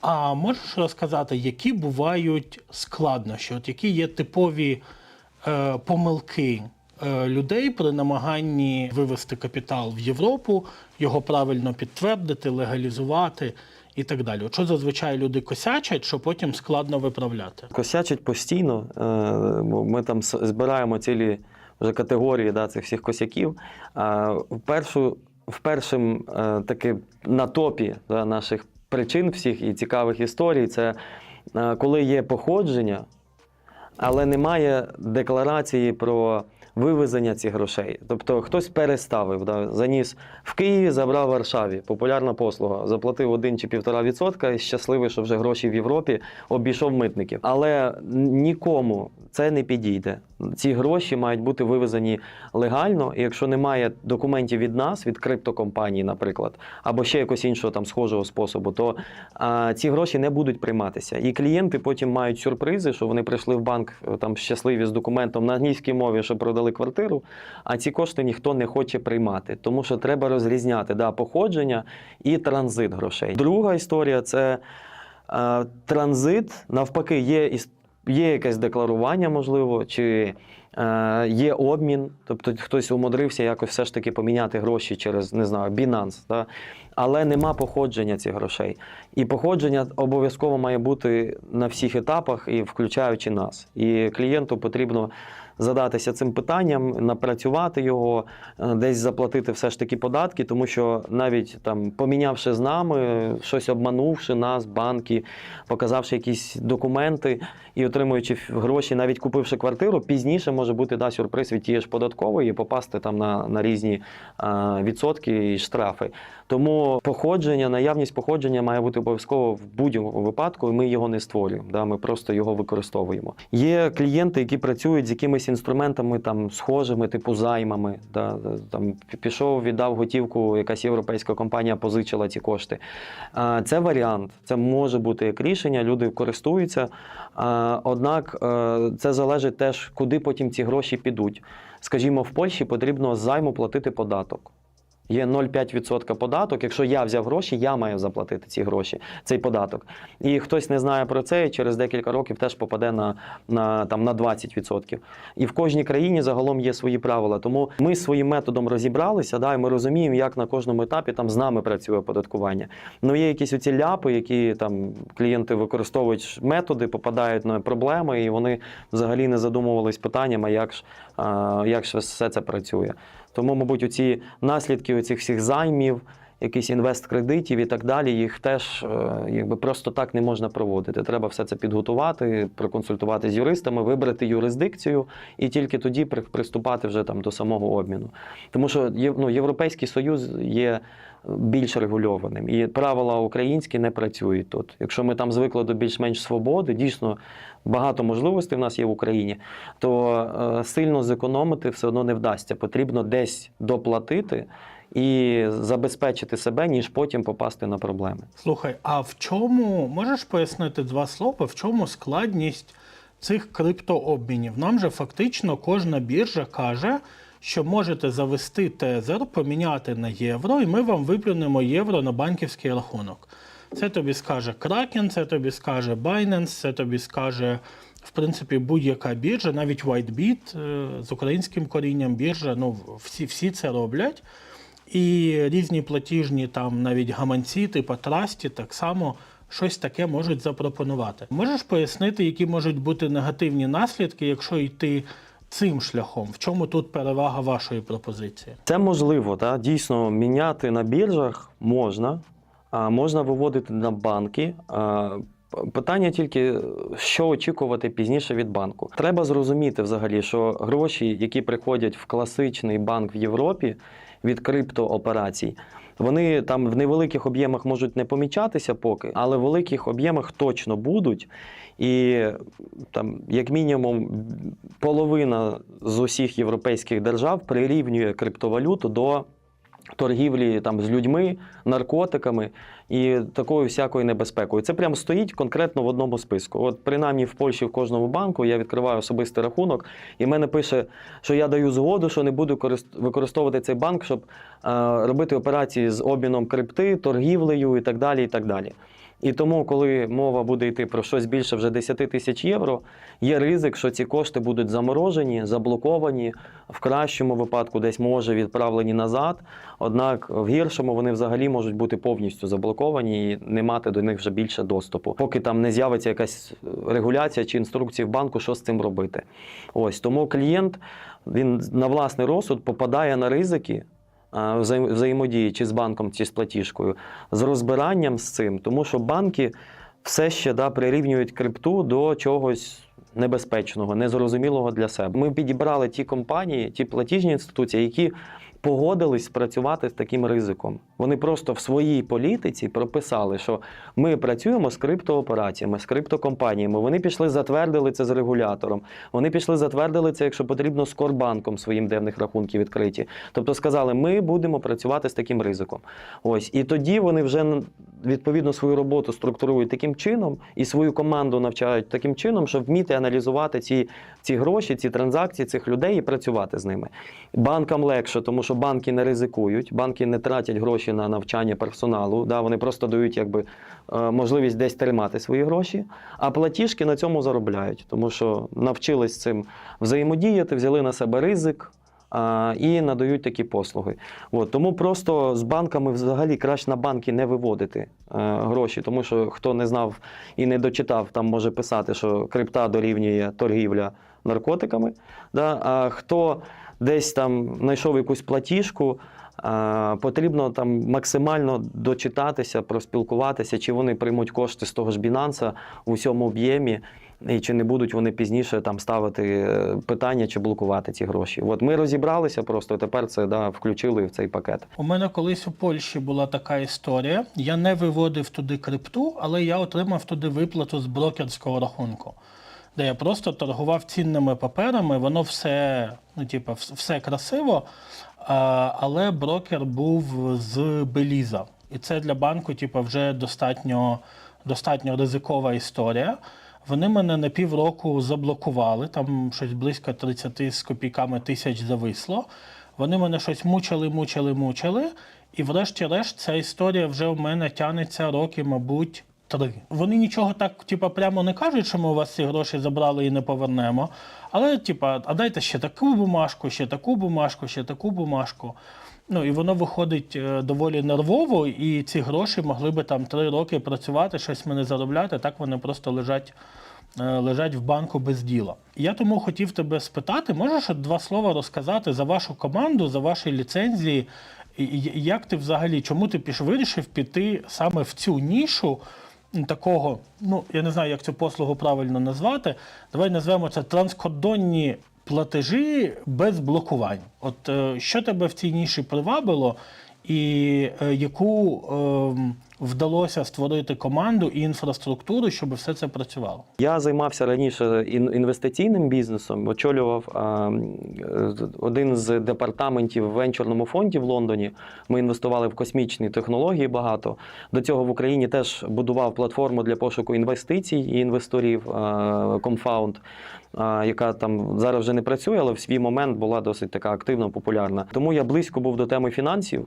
А можеш розказати, які бувають складнощі, от які є типові е, помилки е, людей при намаганні вивести капітал в Європу, його правильно підтвердити, легалізувати і так далі? От що зазвичай люди косячать, що потім складно виправляти? Косячить постійно. е, Ми там збираємо цілі вже категорії да, цих всіх косяків. А в першу, в першим е, таки на топі да, наших причин всіх і цікавих історій, це е, коли є походження, але немає декларації про вивезення цих грошей. Тобто хтось переставив, да, заніс в Києві, забрав в Варшаві. Популярна послуга. Заплатив 1 чи 1,5% відсотка і щасливий, що вже гроші в Європі обійшов митників. Але нікому це не підійде. Ці гроші мають бути вивезені легально, і якщо немає документів від нас, від криптокомпаній, наприклад, або ще якось іншого там схожого способу, то а, ці гроші не будуть прийматися. І клієнти потім мають сюрпризи, що вони прийшли в банк е, там щасливі з документом на англійській мові, що продали квартиру, а ці кошти ніхто не хоче приймати. Тому що треба розрізняти да, походження і транзит грошей. Друга історія це е, транзит. Навпаки, є є якесь декларування, можливо, чи е, є обмін, тобто хтось умудрився якось все ж таки поміняти гроші через не знаю, Binance, да? але нема походження цих грошей. І походження обов'язково має бути на всіх етапах, і включаючи нас. І клієнту потрібно задатися цим питанням, напрацювати його, е, десь заплатити все ж таки податки, тому що навіть там помінявши з нами, щось обманувши нас, банки, показавши якісь документи і отримуючи гроші, навіть купивши квартиру, пізніше може бути да, сюрприз від тієї ж податкової і попасти там на, на різні а, відсотки і штрафи. Тому походження, наявність походження має бути обов'язково в будь-якому випадку, і ми його не створюємо. Да, ми просто його використовуємо. Є клієнти, які працюють з якимись інструментами там схожими, типу займами. Да, там пішов, віддав готівку, якась європейська компанія позичила ці кошти. Це варіант, це може бути як рішення, люди користуються. Однак е, це залежить теж, куди потім ці гроші підуть. Скажімо, в Польщі потрібно займу платити податок. Є 0,5% податок. Якщо я взяв гроші, я маю заплатити ці гроші, цей податок. І хтось не знає про це, і через декілька років теж попаде на, на, там, на 20%. І в кожній країні загалом є свої правила. Тому ми своїм методом розібралися, да, і ми розуміємо, як на кожному етапі там з нами працює оподаткування. Ну є якісь оці ляпи, які там клієнти використовують методи, попадають на проблеми, і вони взагалі не задумувались питанням, а як ж, а, як ж все це працює. Тому, мабуть, оці наслідки оцих всіх займів, якісь інвест-кредитів і так далі, їх теж е, якби просто так не можна проводити. Треба все це підготувати, проконсультувати з юристами, вибрати юрисдикцію і тільки тоді приступати вже там до самого обміну. Тому що ну, Європейський Союз є більш регульованим, і правила українські не працюють тут. Якщо ми там звикли до більш-менш свободи, дійсно багато можливостей в нас є в Україні, то е, сильно зекономити все одно не вдасться. Потрібно десь доплатити і забезпечити себе, ніж потім попасти на проблеми. Слухай, а в чому можеш пояснити два слова, в чому складність цих криптообмінів? Нам же фактично кожна біржа каже, що можете завести тезер, поміняти на євро, і ми вам виплюнемо євро на банківський рахунок. Це тобі скаже Kraken, це тобі скаже Binance, це тобі скаже, в принципі, будь-яка біржа, навіть WhiteBit е, з українським корінням біржа, ну всі, всі це роблять. І різні платіжні там навіть гаманці, типу трасті, так само щось таке можуть запропонувати. Можеш пояснити, які можуть бути негативні наслідки, якщо йти цим шляхом? В чому тут перевага вашої пропозиції? Це можливо, да? дійсно міняти на біржах можна, а можна виводити на банки. А, Питання тільки, що очікувати пізніше від банку. Треба зрозуміти взагалі, що гроші, які приходять в класичний банк в Європі від криптооперацій, вони там в невеликих об'ємах можуть не помічатися поки, але в великих об'ємах точно будуть. І там, як мінімум, половина з усіх європейських держав прирівнює криптовалюту до торгівлі там з людьми, наркотиками і такою всякою небезпекою. Це прямо стоїть конкретно в одному списку. От принаймні в Польщі в кожному банку я відкриваю особистий рахунок, і мене пише, що я даю згоду, що не буду використовувати цей банк, щоб е, робити операції з обміном крипти, торгівлею і так далі. І так далі. І тому, коли мова буде йти про щось більше вже 10 тисяч євро, є ризик, що ці кошти будуть заморожені, заблоковані, в кращому випадку десь може відправлені назад. Однак в гіршому вони взагалі можуть бути повністю заблоковані і не мати до них вже більше доступу, поки там не з'явиться якась регуляція чи інструкції в банку, що з цим робити. Ось тому клієнт він на власний розсуд попадає на ризики. Взаємодії чи з банком, чи з платіжкою, з розбиранням з цим, тому що банки все ще да, прирівнюють крипту до чогось небезпечного, незрозумілого для себе. Ми підібрали ті компанії, ті платіжні інституції, які погодились працювати з таким ризиком. Вони просто в своїй політиці прописали, що ми працюємо з криптоопераціями, з криптокомпаніями. Вони пішли, затвердили це з регулятором. Вони пішли, затвердили це, якщо потрібно, з Корбанком своїм, де в них рахунки відкриті. Тобто сказали, ми будемо працювати з таким ризиком. Ось і тоді вони вже відповідно свою роботу структурують таким чином і свою команду навчають таким чином, щоб вміти аналізувати ці, ці гроші, ці транзакції цих людей і працювати з ними. Банкам легше, тому що банки не ризикують, банки не тратять гроші на навчання персоналу. Да, вони просто дають якби е, можливість десь тримати свої гроші. А платіжки на цьому заробляють, тому що навчились цим взаємодіяти, взяли на себе ризик. І надають такі послуги. От, тому просто з банками взагалі краще на банки не виводити е, гроші, тому що хто не знав і не дочитав, там може писати, що крипта дорівнює торгівля наркотиками. Да? А хто десь там знайшов якусь платіжку, потрібно там максимально дочитатися, проспілкуватися, чи вони приймуть кошти з того ж Binance у всьому об'ємі, і чи не будуть вони пізніше там ставити е, питання чи блокувати ці гроші. От ми розібралися просто тепер це да, включили в цей пакет. У мене колись у Польщі була така історія. Я не виводив туди крипту, але я отримав туди виплату з брокерського рахунку, де я просто торгував цінними паперами. Воно все, ну, типу, все красиво, але брокер був з Беліза. І це для банку, типу, вже достатньо, достатньо ризикова історія. Вони мене на півроку заблокували, там щось близько 30 з копійками тисяч зависло. Вони мене щось мучили, мучили, мучили. І врешті-решт ця історія вже в мене тягнеться роки, мабуть, три. Вони нічого так, типа, прямо не кажуть, що ми у вас ці гроші забрали і не повернемо. Але, типа, а дайте ще таку бумажку, ще таку бумажку, ще таку бумажку. Ну і воно виходить е, доволі нервово, і ці гроші могли би там три роки працювати, щось мене заробляти. Так вони просто лежать, е, лежать в банку без діла. Я тому хотів тебе спитати, можеш два слова розказати за вашу команду, за ваші ліцензії, як ти взагалі, чому ти піш вирішив піти саме в цю нішу? Такого, ну я не знаю, як цю послугу правильно назвати. Давай назвемо це транскордонні платежі без блокувань. От е, що тебе в цій ніші привабило, і е, яку ем, вдалося створити команду і інфраструктуру, щоб все це працювало? Я займався раніше ін- інвестиційним бізнесом, очолював один з департаментів в венчурному фонді в Лондоні. Ми інвестували в космічні технології багато. До цього в Україні теж будував платформу для пошуку інвестицій і інвесторів Comfound, яка там зараз вже не працює, але в свій момент була досить така активна, популярна. Тому я близько був до теми фінансів.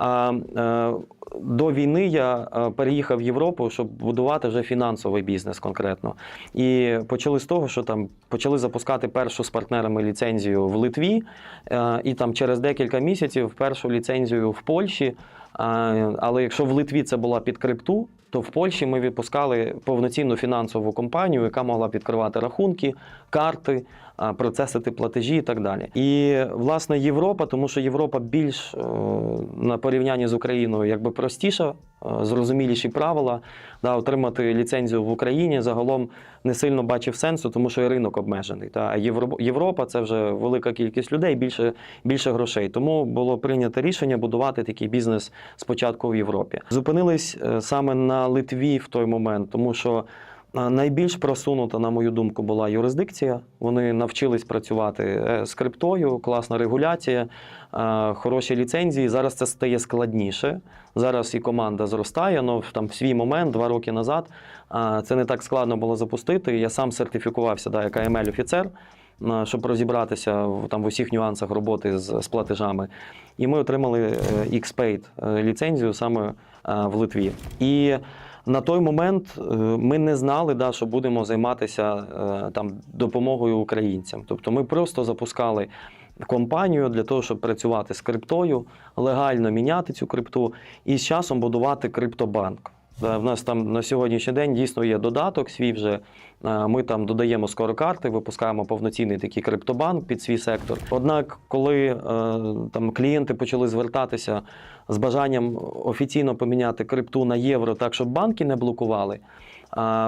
А е, до війни я е, переїхав в Європу, щоб будувати вже фінансовий бізнес конкретно. І почали з того, що там почали запускати першу з партнерами ліцензію в Литві, е, і там через декілька місяців першу ліцензію в Польщі. Але якщо в Литві це була під крипту, то в Польщі ми відпускали повноцінну фінансову компанію, яка могла підкривати рахунки, карти, процесити платежі і так далі. І власне Європа, тому що Європа більш е, на порівнянні з Україною якби простіша, зрозуміліші правила. Да, отримати ліцензію в Україні загалом не сильно бачив сенсу, тому що і ринок обмежений. Та а Європа це вже велика кількість людей, більше, більше грошей. Тому було прийнято рішення будувати такий бізнес спочатку в Європі. Зупинились е, саме на Литві в той момент, тому що. Найбільш просунута, на мою думку, була юрисдикція. Вони навчились працювати е, з криптою, класна регуляція, е, хороші ліцензії. Зараз це стає складніше. Зараз і команда зростає, але там в свій момент, два роки назад, це не так складно було запустити. Я сам сертифікувався да, як aml офіцер щоб розібратися там в усіх нюансах роботи з, з платежами. І ми отримали е, XPaid ліцензію саме в Литві. І На той момент е, ми не знали, да, що будемо займатися е, там допомогою українцям. Тобто ми просто запускали компанію для того, щоб працювати з криптою, легально міняти цю крипту і з часом будувати криптобанк. Да, В нас там на сьогоднішній день дійсно є додаток свій вже. Е, Ми там додаємо скоро карти, випускаємо повноцінний такий криптобанк під свій сектор. Однак, коли е, там клієнти почали звертатися з бажанням офіційно поміняти крипту на євро, так щоб банки не блокували,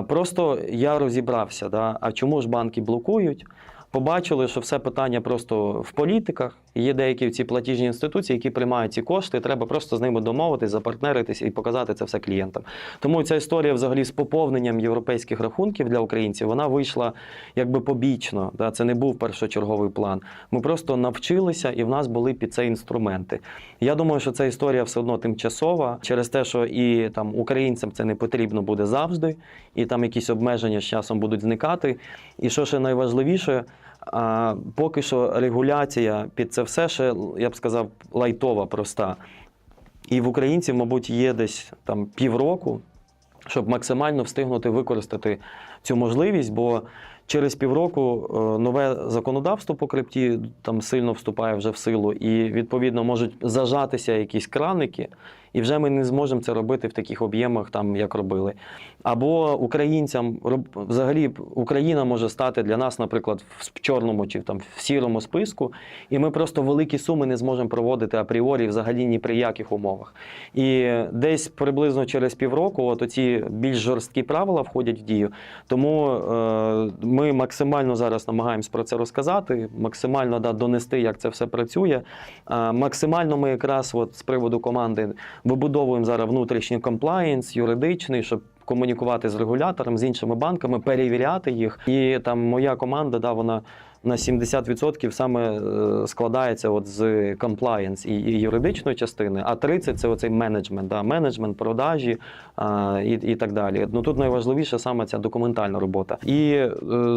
просто я розібрався, да, а чому ж банки блокують? Побачили, що все питання просто в політиках. Є деякі ці платіжні інституції, які приймають ці кошти. Треба просто з ними домовитись, запартнеритись і показати це все клієнтам. Тому ця історія, взагалі, з поповненням європейських рахунків для українців, вона вийшла якби побічно. Да? Це не був першочерговий план. Ми просто навчилися, і в нас були під це інструменти. Я думаю, що ця історія все одно тимчасова через те, що і там українцям це не потрібно буде завжди, і там якісь обмеження з часом будуть зникати. І що ще найважливіше, а, поки що регуляція під це все ще, я б сказав, лайтова, проста. І в українців, мабуть, є десь там півроку, щоб максимально встигнути використати цю можливість, бо через півроку е, нове законодавство по крипті там сильно вступає вже в силу, і відповідно можуть зажатися якісь краники, і вже ми не зможемо це робити в таких об'ємах, там як робили. Або українцям взагалі Україна може стати для нас, наприклад, в чорному чи там в сірому списку, і ми просто великі суми не зможемо проводити апріорі взагалі ні при яких умовах. І десь приблизно через півроку от оці більш жорсткі правила входять в дію. Тому е, ми максимально зараз намагаємось про це розказати, максимально да, донести, як це все працює. Е, максимально ми якраз от, з приводу команди вибудовуємо зараз внутрішній комплаєнс, юридичний, щоб. Комунікувати з регулятором, з іншими банками, перевіряти їх. І там моя команда, да, вона на 70% саме е, складається от з compliance і, і юридичної частини, а 30% це оцей менеджмент, да, менеджмент, продажі а, і, і так далі. Ну тут найважливіше саме ця документальна робота. І е,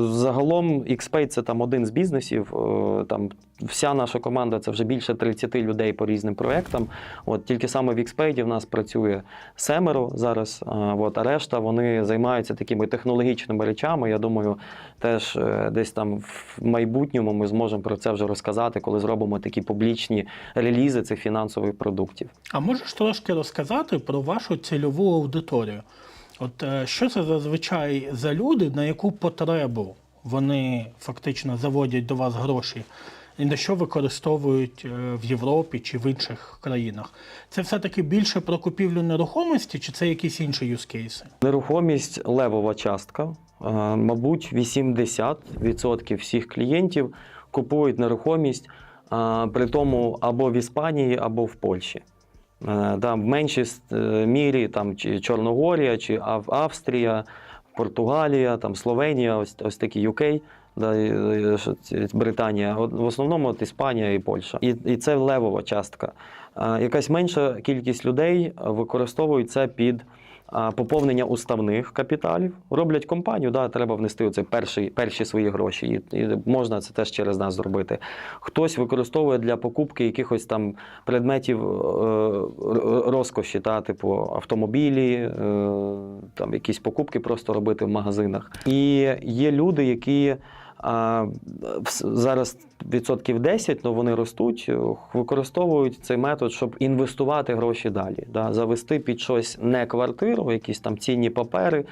загалом XPay – це там один з бізнесів. Е, там вся наша команда це вже більше 30 людей по різним проектам. От тільки саме в XPay в нас працює семеро зараз. А, от, а решта вони займаються такими технологічними речами. Я думаю, теж е, десь там в майбутньому ми зможемо про це вже розказати, коли зробимо такі публічні релізи цих фінансових продуктів. А можеш трошки розказати про вашу цільову аудиторію? От е, що це зазвичай за люди, на яку потребу вони фактично заводять до вас гроші, і на що використовують е, в Європі чи в інших країнах? Це все-таки більше про купівлю нерухомості, чи це якісь інші юзкейси? Нерухомість левова частка. Е, Мабуть, 80% всіх клієнтів купують нерухомість е, при тому або в Іспанії, або в Польщі. Е, Там в меншій е, мірі там, чи Чорногорія, чи Австрія, Португалія, там, Словенія, ось, ось такі UK. Е, Британія, в основному от Іспанія і Польща. І, і це левова частка. Якась менша кількість людей використовують це під поповнення уставних капіталів. Роблять компанію, да, треба внести оце перші, перші свої гроші. І, і можна це теж через нас зробити. Хтось використовує для покупки якихось там предметів е, розкоші, та, типу автомобілі, е, там якісь покупки просто робити в магазинах. І є люди, які. А зараз відсотків 10, ну вони ростуть, використовують цей метод, щоб інвестувати гроші далі, да, завести під щось не квартиру, якісь там цінні папери,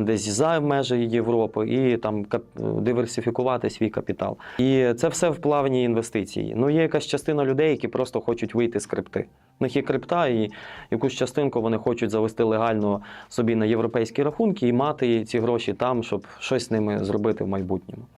десь за межі Європи, і там диверсифікувати свій капітал. І це все в плавні інвестиції. Ну є якась частина людей, які просто хочуть вийти з крипти. У них є крипта, і якусь частинку вони хочуть завести легально собі на європейські рахунки і мати ці гроші там, щоб щось з ними зробити в майбутньому.